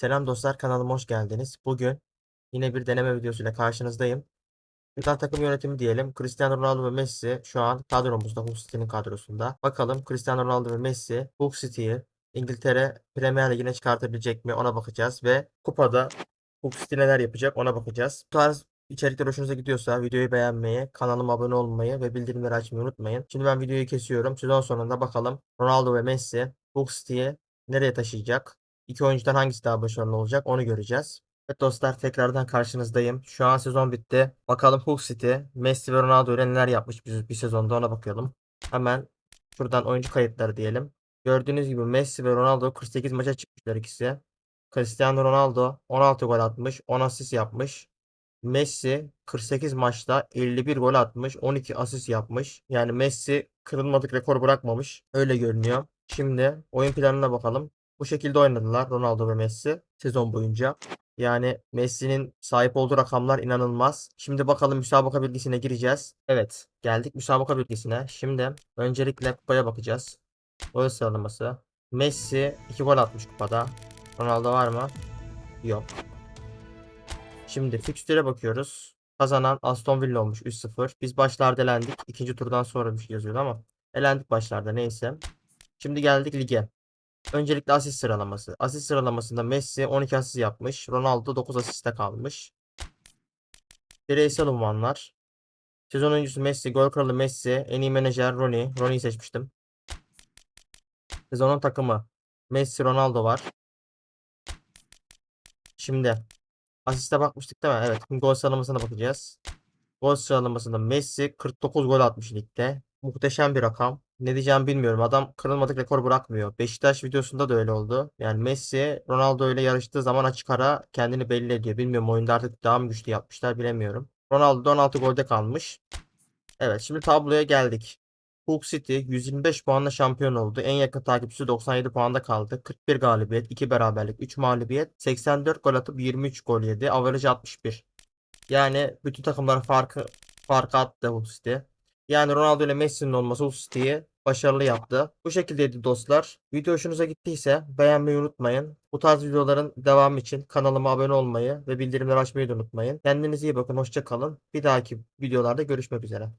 Selam dostlar kanalıma hoş geldiniz. Bugün yine bir deneme videosuyla karşınızdayım. Yunan takım yönetimi diyelim. Cristiano Ronaldo ve Messi şu an kadromuzda Hull City'nin kadrosunda. Bakalım Cristiano Ronaldo ve Messi Hull City'yi İngiltere Premier Ligi'ne çıkartabilecek mi ona bakacağız ve kupada Hull City neler yapacak ona bakacağız. Bu tarz içerikler hoşunuza gidiyorsa videoyu beğenmeyi, kanalıma abone olmayı ve bildirimleri açmayı unutmayın. Şimdi ben videoyu kesiyorum. Sezon sonunda bakalım Ronaldo ve Messi Hull City'yi nereye taşıyacak? İki oyuncudan hangisi daha başarılı olacak onu göreceğiz. Evet dostlar tekrardan karşınızdayım. Şu an sezon bitti. Bakalım Hull City, Messi ve Ronaldo ile neler yapmış bir, bir sezonda ona bakalım. Hemen şuradan oyuncu kayıtları diyelim. Gördüğünüz gibi Messi ve Ronaldo 48 maça çıkmışlar ikisi. Cristiano Ronaldo 16 gol atmış, 10 asist yapmış. Messi 48 maçta 51 gol atmış, 12 asist yapmış. Yani Messi kırılmadık rekor bırakmamış. Öyle görünüyor. Şimdi oyun planına bakalım. Bu şekilde oynadılar Ronaldo ve Messi sezon boyunca. Yani Messi'nin sahip olduğu rakamlar inanılmaz. Şimdi bakalım müsabaka bilgisine gireceğiz. Evet, geldik müsabaka bilgisine. Şimdi öncelikle kupaya bakacağız. Gol sıralaması. Messi 2 gol atmış kupada. Ronaldo var mı? Yok. Şimdi fikstüre bakıyoruz. Kazanan Aston Villa olmuş 3-0. Biz başlarda elendik. İkinci turdan sonra bir şey yazıyordu ama elendik başlarda neyse. Şimdi geldik lige. Öncelikle asist sıralaması. Asist sıralamasında Messi 12 asist yapmış. Ronaldo 9 asiste kalmış. Bireysel unvanlar. Sezon oyuncusu Messi, gol kralı Messi, en iyi menajer Rooney. Rooney'i seçmiştim. Sezonun takımı Messi, Ronaldo var. Şimdi asiste bakmıştık değil mi? Evet. Gol sıralamasına bakacağız. Gol sıralamasında Messi 49 gol atmış ligde. Muhteşem bir rakam. Ne diyeceğimi bilmiyorum. Adam kırılmadık rekor bırakmıyor. Beşiktaş videosunda da öyle oldu. Yani Messi Ronaldo ile yarıştığı zaman açık ara kendini belli ediyor. Bilmiyorum oyunda artık daha mı güçlü yapmışlar bilemiyorum. Ronaldo 16 golde kalmış. Evet şimdi tabloya geldik. Hull City 125 puanla şampiyon oldu. En yakın takipçisi 97 puanda kaldı. 41 galibiyet, 2 beraberlik, 3 mağlubiyet, 84 gol atıp 23 gol yedi. Average 61. Yani bütün takımların farkı farkı attı Hull City. Yani Ronaldo ile Messi'nin olması Hull City'yi başarılı yaptı. Bu şekildeydi dostlar. Video hoşunuza gittiyse beğenmeyi unutmayın. Bu tarz videoların devamı için kanalıma abone olmayı ve bildirimleri açmayı da unutmayın. Kendinize iyi bakın. Hoşça kalın. Bir dahaki videolarda görüşmek üzere.